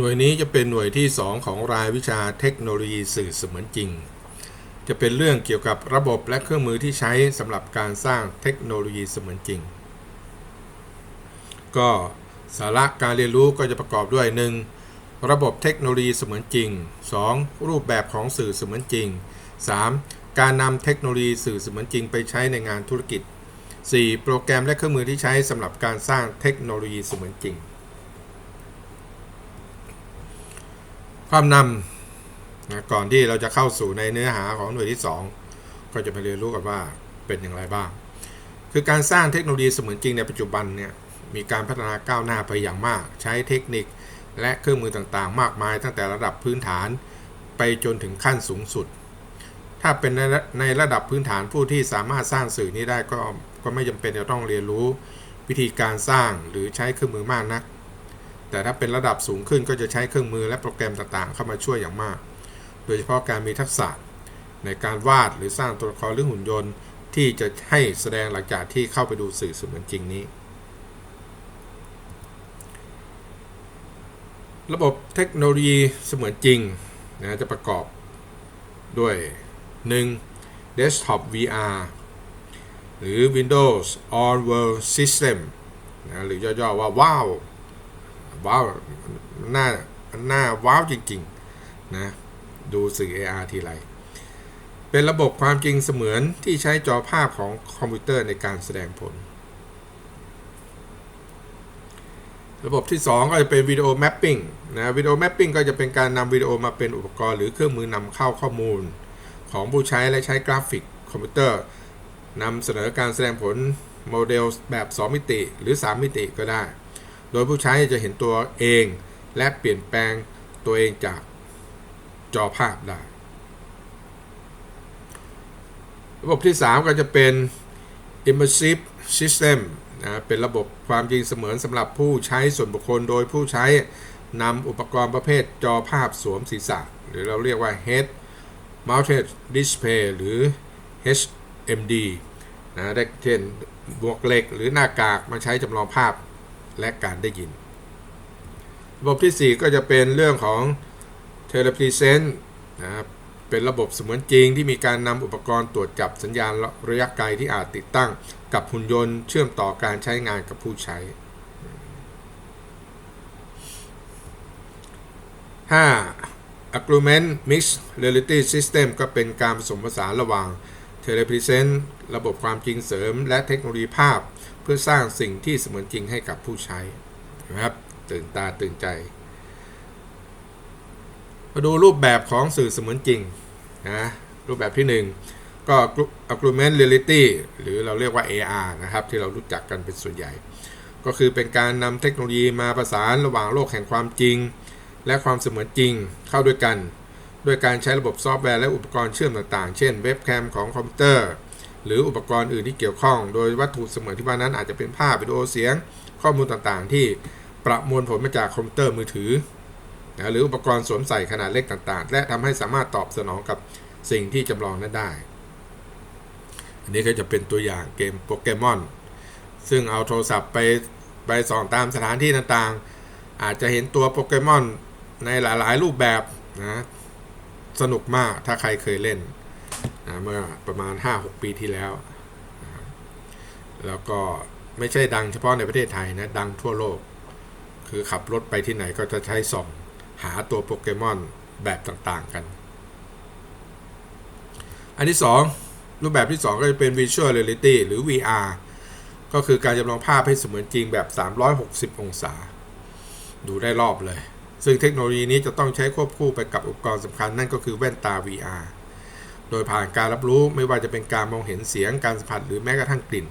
หน่วยนี้จะเป็นหน่วยที่ 2 ของรายวิชาเทคโนโลยีสื่อเสมือนจริง จะเป็นเรื่องเกี่ยวกับระบบและเครื่องมือที่ใช้สำหรับการสร้างเทคโนโลยีเสมือนจริง ก็สาระการเรียนรู้ก็จะประกอบด้วย 1. ระบบเทคโนโลยีเสมือนจริง 2. รูปแบบของสื่อเสมือนจริง 3. การนำเทคโนโลยีสื่อเสมือนจริงไปใช้ในงานธุรกิจ 4. โปรแกรมและเครื่องมือที่ใช้สำหรับการสร้างเทคโนโลยีเสมือนจริง ความนำนะก่อนที่เราจะเข้าสู่ในเนื้อหาของหน่วยที่ 2 ก็จะมาเรียนรู้กันว่าเป็นอย่างไรบ้าง คือการสร้างเทคโนโลยีเสมือนจริงในปัจจุบันเนี่ยมีการพัฒนาก้าวหน้าไปอย่างมาก ใช้เทคนิคและเครื่องมือต่างๆ มากมาย ตั้งแต่ระดับพื้นฐานไปจนถึงขั้นสูงสุด ถ้าเป็นในในระดับพื้นฐานผู้ที่สามารถสร้างสื่อนี้ได้ก็ก็ไม่จำเป็นจะต้องเรียนรู้วิธีการสร้างหรือใช้เครื่องมือมากนัก แต่ถ้าเป็นระดับสูงขึ้นก็จะใช้เครื่องมือและโปรแกรมต่างๆ เข้ามาช่วยอย่างมาก โดยเฉพาะการมีทักษะในการวาดหรือสร้างตัวละครหรือหุ่นยนต์ ที่จะให้แสดงหลังจากที่เข้าไปดูสื่อเสมือนจริงนี้ ระบบเทคโนโลยีเสมือนจริงนะจะประกอบด้วย 1. Desktop VR หรือ Windows On World System นะหรือย่อๆว่าว้า ว้าวหน้าหน้าว้าวจริงๆนะดูสื่อ AR ทีไร เป็นระบบความจริงเสมือนที่ใช้จอภาพของคอมพิวเตอร์ในการแสดงผล ระบบที่ 2 ก็จะเป็นวิดีโอแมปปิ้งนะวิดีโอแมปปิ้งก็จะเป็นการนำวิดีโอมาเป็นอุปกรณ์ หรือเครื่องมือนำเข้าข้อมูล ของผู้ใช้และใช้กราฟิกคอมพิวเตอร์นำเสนอการแสดงผลโมเดลแบบ 2 มิติหรือ 3 มิติก็ได้ โดยผู้ใช้จะเห็นตัวเองและเปลี่ยนแปลงตัวเองจากจอภาพได้ ระบบที่ 3 ก็จะเป็น immersive system นะเป็นระบบความจริงเสมือนสำหรับผู้ใช้ส่วนบุคคล โดยผู้ใช้นำอุปกรณ์ประเภทจอภาพสวมศีรษะ หรือเราเรียกว่า head mounted display หรือ HMD นะได้เช่นบวกเหล็กหรือหน้ากากมาใช้จำลองภาพ และการได้ยิน ระบบที่ 4 ก็จะเป็นเรื่องของ telepresence นะครับเป็นระบบเสมือนจริงที่มีการนำอุปกรณ์ตรวจจับสัญญาณระยะไกลที่อาจติดตั้งกับหุ่นยนต์เชื่อมต่อการใช้งานกับผู้ใช้ 5. Agreement Mixed Reality System ก็เป็นการผสมผสานระหว่าง Telepresence ระบบความจริงเสริม และเทคโนโลยีภาพ พื่อสร้างสิ่งที่เสมือนจริงให้กับผู้ใช้นะครับ ตื่นตาตื่นใจ มาดูรูปแบบของสื่อเสมือนจริงนะรูปแบบที่ 1 ก็ Augmented Reality หรือเราเรียกว่า AR นะครับ ที่เรารู้จักกันเป็นส่วนใหญ่ ก็คือเป็นการนำเทคโนโลยีมาประสานระหว่างโลกแห่งความจริง และความเสมือนจริงเข้าด้วยกันด้วยการใช้ระบบซอฟต์แวร์และอุปกรณ์เชื่อมต่างๆ เช่นเว็บแคมของคอมพิวเตอร์ หรืออุปกรณ์อื่นที่เกี่ยวข้อง โดยวัตถุเสมือนที่ว่านั้นอาจจะเป็นภาพวิดีโอเสียง ข้อมูลต่างๆ ที่ประมวลผลมาจากคอมพิวเตอร์มือถือนะหรืออุปกรณ์สวมใส่ขนาดเล็กต่างๆ และทำให้สามารถตอบสนองกับสิ่งที่จำลองนั้นได้ อันนี้ก็จะเป็นตัวอย่างเกมโปเกมอน ซึ่งเอาโทรศัพท์ไปไปส่องตามสถานที่ต่างๆ อาจจะเห็นตัวโปเกมอนในหลายๆ รูปแบบนะ สนุกมากถ้าใครเคยเล่น นะเมื่อประมาณ 5-6 ปีที่แล้ว แล้วก็ไม่ใช่ดังเฉพาะในประเทศไทยนะ ดังทั่วโลก คือขับรถไปที่ไหนก็จะใช้ส่อง หาตัวโปเกมอนแบบต่างๆกัน อันที่ 2 รูปแบบที่ 2 ก็จะเป็น Virtual Reality หรือ VR ก็คือการจำลองภาพให้เสมือนจริงแบบ 360 องศา ดูได้รอบเลย ซึ่งเทคโนโลยีนี้จะต้องใช้ควบคู่ไปกับอุปกรณ์สำคัญนั่นก็คือแว่นตา VR โดยผ่านการรับรู้ไม่ว่าจะเป็นการมองเห็นเสียงการสัมผัสหรือแม้กระทั่งกลิ่น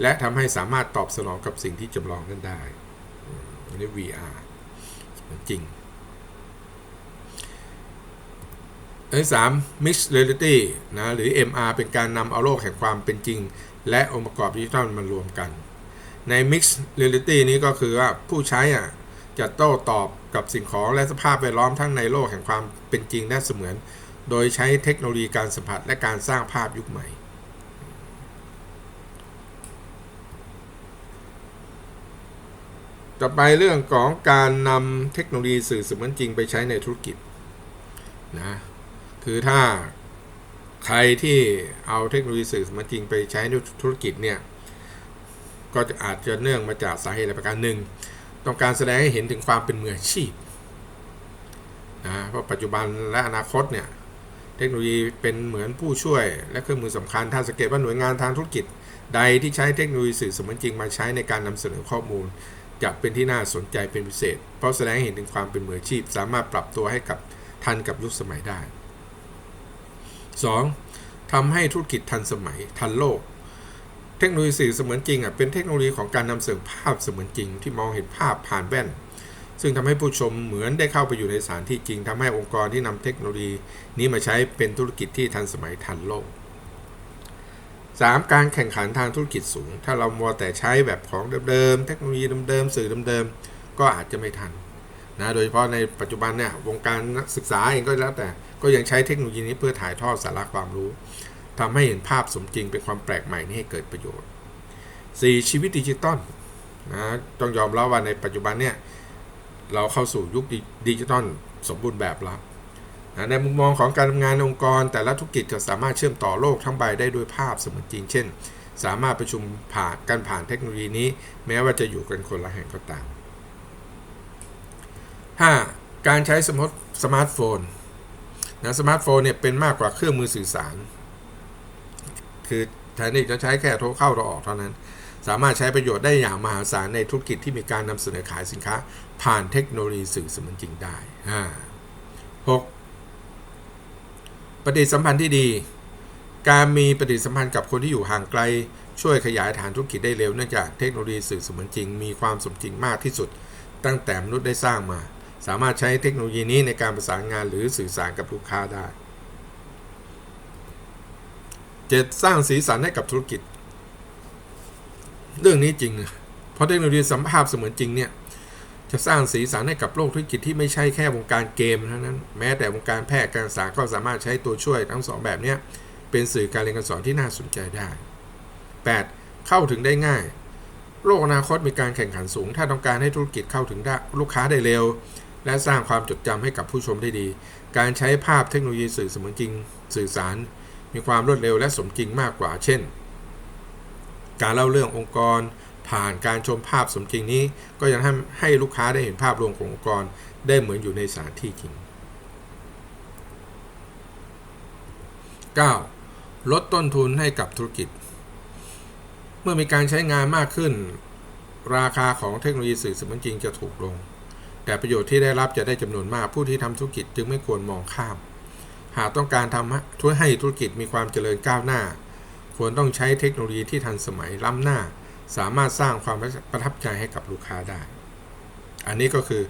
และทำให้สามารถตอบสนองกับสิ่งที่จำลองนั้นได้อันนี้ VR จริงอันที่3 Mixed Reality นะหรือ MR เป็นการนำเอาโลกแห่งความเป็นจริง และองค์ประกอบดิจิทัลมารวมกัน ใน Mixed Reality นี้ก็คือว่าผู้ใช้อะจะโต้ตอบกับสิ่งของและสภาพแวดล้อมทั้งในโลกแห่งความเป็นจริงและเสมือน โดยใช้เทคโนโลยีการสัมผัสและการสร้างภาพยุคใหม่ ต่อไปเรื่องของการนำเทคโนโลยีสื่อเสมือนจริงไปใช้ในธุรกิจนะคือถ้าใครที่เอาเทคโนโลยีสื่อเสมือนจริงไปใช้ในธุรกิจเนี่ยก็จะอาจจะเนื่องมาจากสาเหตุอะไรประการหนึ่งต้องการแสดงให้เห็นถึงความเป็นมืออาชีพนะเพราะปัจจุบันและอนาคตเนี่ย เทคโนโลยีเป็นเหมือนผู้ช่วย และเครื่องมือสำคัญ ถ้าสังเกตว่าหน่วยงานทางธุรกิจ ใดที่ใช้เทคโนโลยีสื่อเสมือนจริงมาใช้ในการนำเสนอข้อมูล จะเป็นที่น่าสนใจเป็นพิเศษ เพราะแสดงให้เห็นถึงความเป็นมืออาชีพ สามารถปรับตัวให้กับทันกับยุคสมัยได้ 2. ทำให้ธุรกิจทันสมัยทันโลก เทคโนโลยีสื่อเสมือนจริงอะเป็นเทคโนโลยีของการนำเสนอภาพเสมือนจริง ที่มองเห็นภาพผ่านแว่น ซึ่งทำให้ผู้ชมเหมือนได้เข้าไปอยู่ในสถานที่จริงทำให้องค์กรที่นำเทคโนโลยีนี้มาใช้เป็นธุรกิจที่ทันสมัยทันโลก 3. การแข่งขันทางธุรกิจสูง ถ้าเรามัวแต่ใช้แบบของเดิมๆ เทคโนโลยีเดิมๆ สื่อเดิมๆ ก็อาจจะไม่ทันนะ โดยเฉพาะในปัจจุบันเนี่ยวงการนักศึกษาเองก็แล้วแต่ ก็ยังใช้เทคโนโลยีนี้เพื่อถ่ายทอดสาระความรู้ทำให้เห็นภาพสมจริงเป็นความแปลกใหม่นี้ให้เกิดประโยชน์ 4. ชีวิตดิจิตอลนะ ต้องยอมรับว่าในปัจจุบันเนี่ย เราเข้าสู่ยุคดิจิตอลสมบูรณ์แบบแล้วในมุมมองของการทำงานองค์กร แต่ละธุรกิจจะสามารถเชื่อมต่อโลกทั้งใบได้ด้วยภาพเสมือนจริง เช่น สามารถประชุมผ่านการผ่านเทคโนโลยีนี้ แม้ว่าจะอยู่กันคนละแห่งก็ตาม 5. การใช้สมสมาร์ทโฟนนะสมาร์ทโฟนเนี่ยเป็นมากกว่าเครื่องมือสื่อสาร คือแทนที่จะใช้แค่โทรเข้าโทรออกเท่านั้น สามารถใช้ประโยชน์ได้อย่างมหาศาลในธุรกิจที่มีการนำเสนอขายสินค้า ผ่านเทคโนโลยีสื่อเสมือนจริงได้ 6. ปฏิสัมพันธ์ที่ดี การมีปฏิสัมพันธ์กับคนที่อยู่ห่างไกล ช่วยขยายฐานธุรกิจได้เร็วเนื่องจากเทคโนโลยีสื่อเสมือนจริง มีความสมจริงมากที่สุด ตั้งแต่มนุษย์ได้สร้างมา สามารถใช้เทคโนโลยีนี้ในการประสานงานหรือสื่อสารกับลูกค้าได้จะสร้างสีสันให้กับธุรกิจ รื่องนี้จริง เพราะเทคโนโลยีสัมภาพเสมือนจริงเนี่ย จะสร้างสีสันให้กับโลกธุรกิจที่ไม่ใช่แค่วงการเกมเท่านั้น แม้แต่วงการแพทย์การศึกษาก็สามารถใช้ตัวช่วยทั้งสองแบบนี้เป็นสื่อการเรียนการสอนที่น่าสนใจได้ 8. เข้าถึงได้ง่าย โลกอนาคตมีการแข่งขันสูง ถ้าต้องการให้ธุรกิจเข้าถึงได้ลูกค้าได้เร็ว และสร้างความจดจำให้กับผู้ชมได้ดี การใช้ภาพเทคโนโลยีสื่อเสมือนจริง สื่อสาร มีความรวดเร็วและสมจริงมากกว่า เช่น การเล่าเรื่ององค์กร ผ่านการชมภาพสมจริงนี้ ก็ยังทำให้ลูกค้าได้เห็นภาพรวมขององค์กรได้เหมือนอยู่ในสถานที่จริง 9. ลดต้นทุนให้กับธุรกิจ เมื่อมีการใช้งานมากขึ้น ราคาของเทคโนโลยีสื่อสมจริงจะถูกลง แต่ประโยชน์ที่ได้รับจะได้จำนวนมากผู้ที่ทำธุรกิจจึงไม่ควรมองข้าม หากต้องการทำให้ธุรกิจมีความเจริญก้าวหน้า ควรต้องใช้เทคโนโลยีที่ทันสมัยล้ำหน้า สามารถสร้างความประทับใจให้กับลูกค้าได้ อันนี้ก็คือ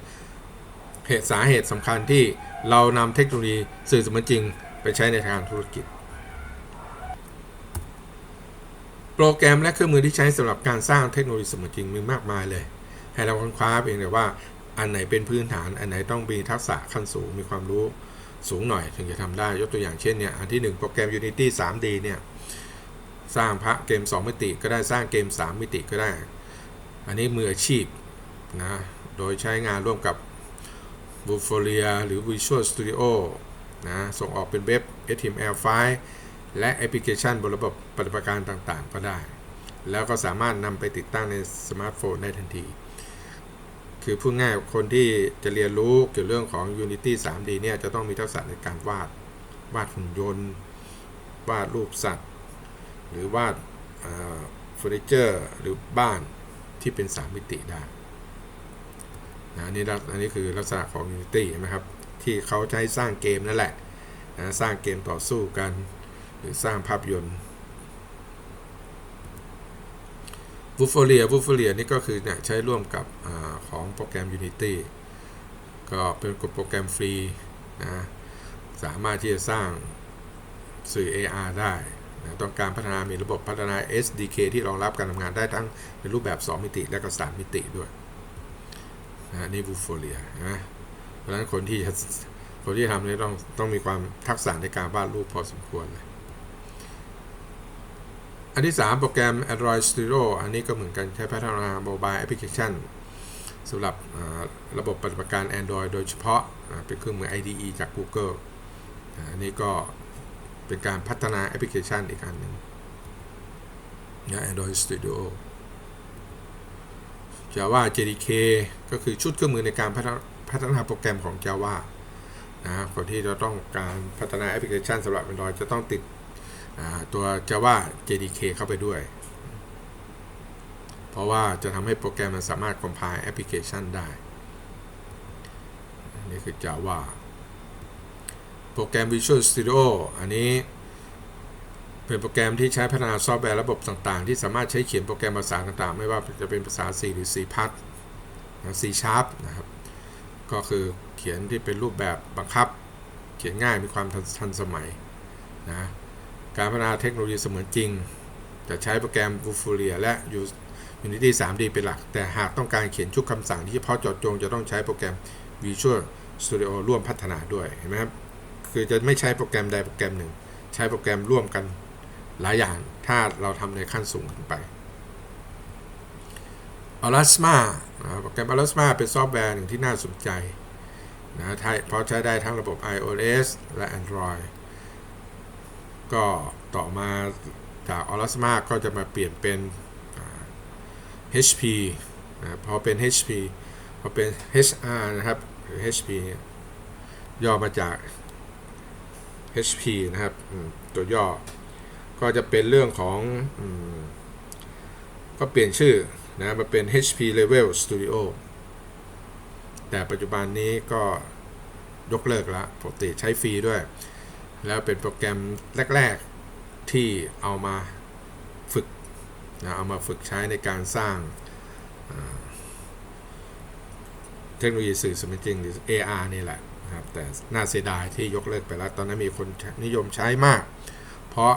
เหตุสาเหตุสำคัญที่เรานำเทคโนโลยีสื่อสมจริงไปใช้ในทางธุรกิจ โปรแกรมและเครื่องมือที่ใช้สำหรับการสร้างเทคโนโลยีเสมือนจริงมีมากมายเลย ให้เราค้นคว้าเองแต่ว่าอันไหนเป็นพื้นฐาน อันไหนต้องมีทักษะขั้นสูงมีความรู้สูงหน่อยถึงจะทำได้ยกตัวอย่างเช่นเนี่ยอันที่ 1 โปรแกรม Unity 3D เนี่ย สร้างพระเกม 2 มิติก็ได้สร้างเกม 3 มิติก็ได้ อันนี้มืออาชีพนะโดยใช้งานร่วมกับ b u f o l i a หรือ Visual Studio นะส่งออกเป็นเว็บ HTML ไฟล์และแอปพลิเคชันบนระบบปฏิบัติการต่างๆ ก็ได้ แล้วก็สามารถนำไปติดตั้งในสมาร์ทโฟนได้ทันที คือพูดง่ายคนที่จะเรียนรู้เกี่ยวเรื่องของ Unity 3D เนี่ยจะต้องมีทักษะในการวาด วาดหุ่นยนต์ วาดรูปสัตว์ หรือวาดเฟอร์นิเจอร์หรือบ้านที่เป็น 3 มิติได้นะนี่อันนี้คือลักษณะของ Unity นะครับ ที่เขาใช้สร้างเกมนั่นแหละนะสร้างเกมต่อสู้กัน หรือสร้างภาพยนตร์วูฟเลียวูฟเลียนี่ก็คือเนี่ยใช้ร่วมกับอของโปรแกรม Unity ก็เป็นโปรแกรมฟรีนะสามารถที่จะสร้างสื่อ AR ได้ ต้องการพัฒนามีระบบพัฒนา SDK ที่รองรับการทำงานได้ทั้งในรูปแบบ 2 มิติและก็ 3 มิติด้วยนะนี่วูฟเลียนะเพราะฉะนั้นคนที่คนที่ทำนี่ต้องต้องมีความทักษะในการวาดรูปพอสมควรเลยอันที่ 3 โปรแกรม Android Studio อันนี้ก็เหมือนกันใช้พัฒนาโมบายแอปพลิเคชันสำหรับระบบปฏิบัติการ Android โดยเฉพาะเป็นเครื่องมือ IDE จาก Google อันนี้ก็ เป็นการพัฒนาแอปพลิเคชันอีกอันหนึ่งนะ Android Studio Java JDK ก็คือชุดเครื่องมือในการพัฒนาพัฒนาโปรแกรมของ Java นะก่อนที่จะต้องการพัฒนาแอปพลิเคชันสำหรับ Android จะต้องติดตัว Java JDK เข้าไปด้วย เพราะว่าจะทำให้โปรแกรมมันสามารถ compile แอปพลิเคชันได้นนี้คือ Java โปรแกรม Visual Studio อันนี้เป็นโปรแกรมที่ใช้พัฒนาซอฟต์แวร์ระบบต่างๆ ที่สามารถใช้เขียนโปรแกรมภาษาต่างๆ ไม่ว่าจะเป็นภาษา C หรือ C p a t C Sharp นะครับ ก็คือเขียนที่เป็นรูปแบบบังคับ เขียนง่ายมีความทันทันสมัยนะการพัฒนาเทคโนโลยีเสมือนจริง จะใช้โปรแกรม v u f o r i a และ Unity 3D เป็นหลัก แต่หากต้องการเขียนชุดคำสั่งที่เฉพาะเจาะจงจะต้องใช้โปรแกรม Visual Studio ร่วมพัฒนาด้วยเห็นไหมครับ คือจะไม่ใช้โปรแกรมใดโปรแกรมหนึ่ง ใช้โปรแกรมร่วมกันหลายอย่างถ้าเราทำในขั้นสูงขึ้นไป Alasma นะโปรแกรม Alasma เป็นซอฟต์แวร์หนึ่งที่น่าสนใจนะถ้าเพราะใช้ได้ทั้งระบบ iOS และ Android ก็ต่อมาจาก Alasma ก็จะมาเปลี่ยนเป็น HP นะพอเป็น HP พอเป็น HR นะครับหรือ HP ย่อมาจาก HP นะครับตัวย่อ ก็จะเป็นเรื่องของอก็เปลี่ยนชื่อนะมาเป็น HP Level Studio แต่ปัจจุบันนี้ก็ยกเลิกละปกติใช้ฟรีด้วย แล้วเป็นโปรแกรมแรก ๆ ที่เอามาฝึกนะเอามาฝึกใช้ในการสร้างเทคโนโลยีสื่อสมจริงหรือ AR นี่แหละ ครับแต่น่าเสียดายที่ยกเลิกไปแล้ว ตอนนั้นมีคนนิยมใช้มาก เพราะ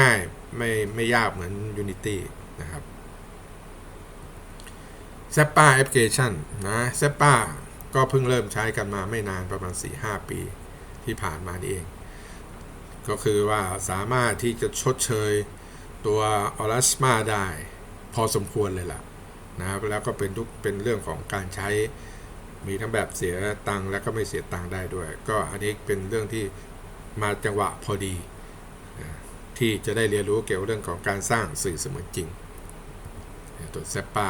ง่ายไม่ไม่ยากเหมือน Unity นะครับ z e p p a Application นะ z e p p a ก็เพิ่งเริ่มใช้กันมาไม่นานประมาณ 4-5 ปีที่ผ่านมานี่เอง ก็คือว่าสามารถที่จะชดเชยตัว Alasma ได้ พอสมควรเลยล่ะนะครับแล้วก็เป็นทุกเป็นเรื่องของการใช้ มีทั้งแบบเสียตังค์แล้วก็ไม่เสียตังค์ได้ด้วย ก็อันนี้เป็นเรื่องที่มาจังหวะพอดี ที่จะได้เรียนรู้เกี่ยวกับเรื่องของการสร้างสื่อเสมือนจริง ตัวแซปป้า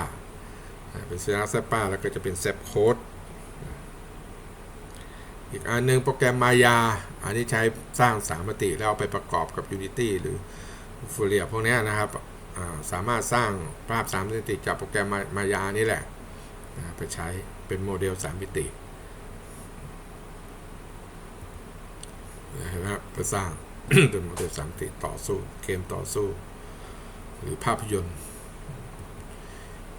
เป็นสัญลักษณ์แซปป้าแล้วก็จะเป็นแซปโค้ดอีกอันหนึงโปรแกรมมายา อันนี้ใช้สร้างสามมิติแล้วเอาไปประกอบกับ Unity หรือ f o u r i e r พวกนี้นะครับ สามารถสร้างภาพสามมิติจากโปรแกรมมายานี่แหละ ไปใช้เป็นโมเดลสามมิติเห็นไหมครับไปสร้างเป็นโมเดลสามมิติต่อสู้ เกมต่อสู้ หรือภาพยนตร์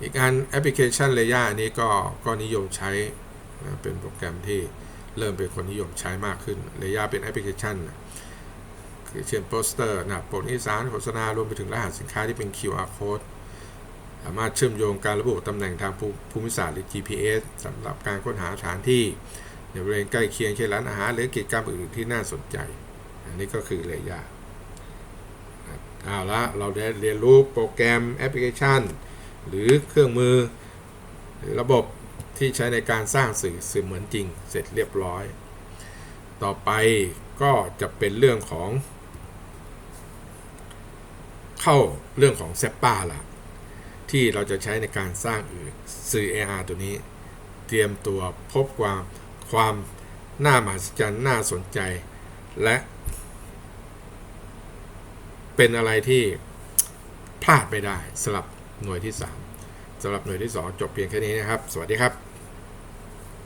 อีกอันแอปพลิเคชันเลย่าอันนี้ก็ก็นิยมใช้นะเป็นโปรแกรมที่เริ่มเป็นคนนิยมใช้มากขึ้นเลย่าเป็นแอปพลิเคชันคือเช่นโปสเตอร์นะโปรดนิสารโฆษณารวมไปถึงรหัสสินค้าที่เป็น QR code ามารถเชื่อมโยงการระบุตำแหน่งทางภูมิศาสตร์หรือ GPS สำหรับการค้นหาสถานที่ในบริเวณใกล้เคียงเช่นร้านอาหารหรือกิจกรรมอื่นที่น่าสนใจ อันนี้ก็คือเลย่าเอาละเราได้เรียนรู้โปรแกรมแอปพลิเคชัน หรือเครื่องมือ หรือระบบที่ใช้ในการสร้างสื่อสื่อเหมือนจริงเสร็จเรียบร้อย ต่อไปก็จะเป็นเรื่องของ เข้าเรื่องของเซปป้าละ ที่เราจะใช้ในการสร้างสื่อ AR ตัวนี้ เตรียมตัวพบความความน่ามหัศจรรย์น่าสนใจ และ เป็นอะไรที่พลาดไม่ได้สำหรับหน่วยที่ 3สำหรับหน่วยที่ 2 จบเพียงแค่นี้นะครับ สวัสดีครับ